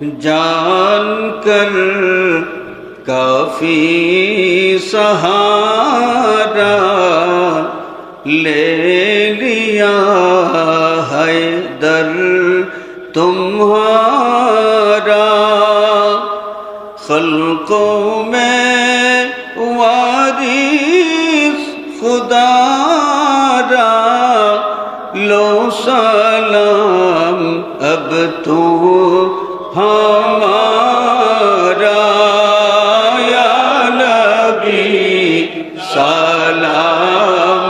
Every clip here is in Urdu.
جان کر کافی سہارا لے لیا ہے در تمہارا۔ خلقوں میں وارث خدا را۔ لو سلام، اب تو ہمارا یا نبی سلام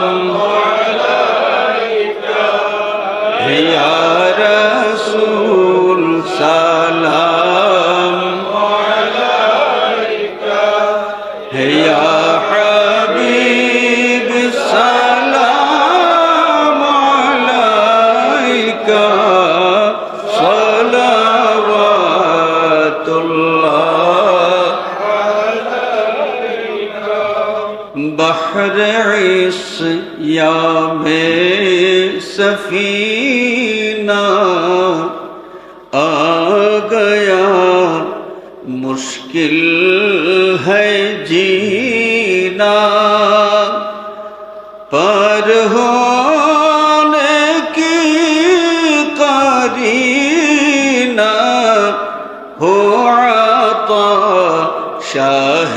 یا رسول سلام یا بحر عصیا میں سفینہ آ گیا مشکل ہے جینا پر ہونے کی قرینہ ہو عطا شاہ